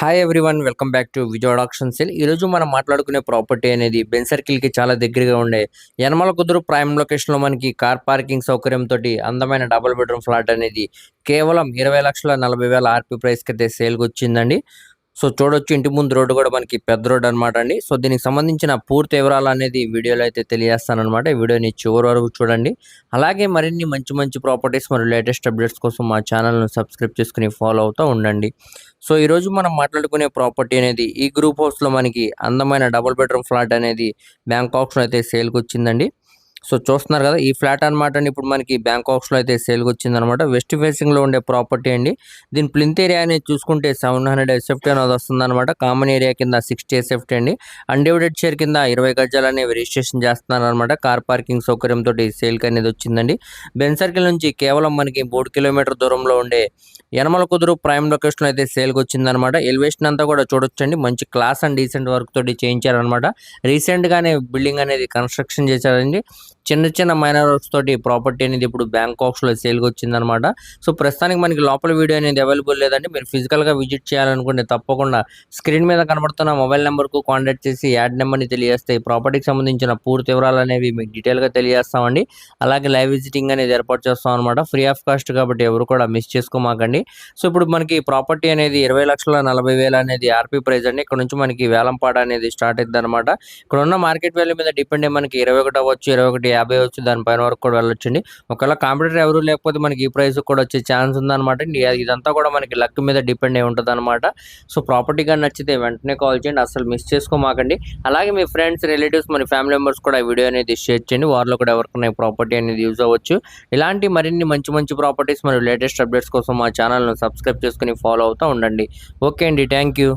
Hi everyone welcome back to Vijayawada auction sale ఈరోజు మనం మాట్లాడుకునే ప్రాపర్టీ అనేది బెన్ సర్కిల్కి చాలా దగ్గరగా ఉండే యనమల కుదురు ప్రైమ్ లొకేషన్లో మనకి కార్ పార్కింగ్ సౌకర్యంతో అందమైన డబుల్ బెడ్రూమ్ ఫ్లాట్ అనేది కేవలం ఇరవై లక్షల నలభై వేల ఆర్పీ ప్రైస్కి అయితే సేల్కి వచ్చిందండి. సో చూడొచ్చు ఇంటి ముందు రోడ్డు కూడా మనకి పెద్ద రోడ్డు అనమాట అండి. సో దీనికి సంబంధించిన పూర్తి వివరాలు అనేది వీడియోలో అయితే తెలియజేస్తానమాట ఈ వీడియోని చివరి వరకు చూడండి. అలాగే మరిన్ని మంచి మంచి ప్రాపర్టీస్ మరియు లేటెస్ట్ అప్డేట్స్ కోసం మా ఛానల్ను సబ్స్క్రైబ్ చేసుకుని ఫాలో అవుతూ ఉండండి. సో ఈరోజు మనం మాట్లాడుకునే ప్రాపర్టీ అనేది ఈ గ్రూప్ హౌస్లో మనకి అందమైన డబుల్ బెడ్రూమ్ ఫ్లాట్ అనేది బ్యాంకాక్స్లో అయితే సేల్కి వచ్చిందండి. సో చూస్తున్నారు కదా ఈ ఫ్లాట్ అనమాట అండి. ఇప్పుడు మనకి బ్యాంకాక్స్లో అయితే సేల్కి వచ్చిందనమాట వెస్ట్ ఫేసింగ్లో ఉండే ప్రాపర్టీ అండి. దీని ప్లింత్ ఏరియా అనేది చూసుకుంటే సెవెన్ హండ్రెడ్ ఎస్ఎఫ్టీ అనేది వస్తుందన్నమాట. కామన్ ఏరియా కింద సిక్స్టీ ఎస్ఎఫ్టీ అండి. అన్డివిడెడ్ షేర్ కింద ఇరవై గజాలు అనేవి రిజిస్ట్రేషన్ చేస్తున్నారనమాట కార్ పార్కింగ్ సౌకర్యంతో సేల్కి అనేది వచ్చిందండి. బెన్ సర్కిల్ నుంచి కేవలం మనకి మూడు కిలోమీటర్ దూరంలో ఉండే యనమల కుదురు ప్రైమ్ లొకేషన్ అయితే సేల్కి వచ్చిందనమాట ఎలివేషన్ అంతా కూడా చూడొచ్చండి. మంచి క్లాస్ అండ్ డీసెంట్ వర్క్ తోటి చేయించారనమాట రీసెంట్గానే బిల్డింగ్ అనేది కన్స్ట్రక్షన్ చేశారండి. చిన్న చిన్న మైనర్ వర్క్స్ తోటి ప్రాపర్టీ అనేది ఇప్పుడు బ్యాంకాక్స్లో సేల్కి వచ్చిందనమాట. సో ప్రస్తుతానికి మనకి లోపల వీడియో అనేది అవైలబుల్ లేదంటే మీరు ఫిజికల్గా విజిట్ చేయాలనుకుంటే తప్పకుండా స్క్రీన్ మీద కనబడుతున్న మొబైల్ నెంబర్కు కాంటాక్ట్ చేసి యాడ్ నెంబర్ని తెలియజేస్తే ప్రాపర్టీకి సంబంధించిన పూర్తి వివరాలు అనేవి మీకు డీటెయిల్గా తెలియజేస్తామండి. అలాగే లైవ్ విజిటింగ్ అనేది ఏర్పాటు చేస్తాం అనమాట. ఫ్రీ ఆఫ్ కాస్ట్ కాబట్టి ఎవరు కూడా మిస్ చేసుకోమాకండి. సో ఇప్పుడు మనకి ప్రాపర్టీ అనేది ఇరవై లక్షల నలభై వేల అనేది ఆర్పీ ప్రైజ్ అండి. ఇక్కడ నుంచి మనకి వేలంపాడ అనేది స్టార్ట్ అయింది అనమాట. ఇక్కడ ఉన్న మార్కెట్ వాల్యూ మీద డిపెండ్ అయ్యి మనకి ఇరవై ఒకటి అవ్వచ్చు ఇరవై ఒకటి యాభై అవచ్చు దానిపైన వరకు కూడా వెళ్ళొచ్చండి. ఒకవేళ కాంపిటేటర్ ఎవరు లేకపోతే మనకి ఈ ప్రైస్ కూడా వచ్చే ఛాన్స్ ఉందన్నమాట. ఇదంతా కూడా మనకి లక్ మీద డిపెండ్ అయి ఉంటుంది అనమాట సో ప్రాపర్టీ కానీ నచ్చితే వెంటనే కాల్ చేయండి. అసలు మిస్ చేసుకోమాకండి. అలాగే మీ ఫ్రెండ్స్ రిలేటివ్స్ మన ఫ్యామిలీ మెంబర్స్ కూడా వీడియో అనేది షేర్ చేయండి. వారిలో కూడా ఎవరికైనా ప్రాపర్టీ అనేది యూజ్ అవ్వచ్చు. ఇలాంటి మరిన్ని మంచి మంచి ప్రాపర్టీస్ మరియు లేటెస్ట్ అప్డేట్స్ కోసం మా ఛానల్ను సబ్స్క్రైబ్ చేసుకుని ఫాలో అవుతూ ఉండండి. ఓకే అండి. Thank you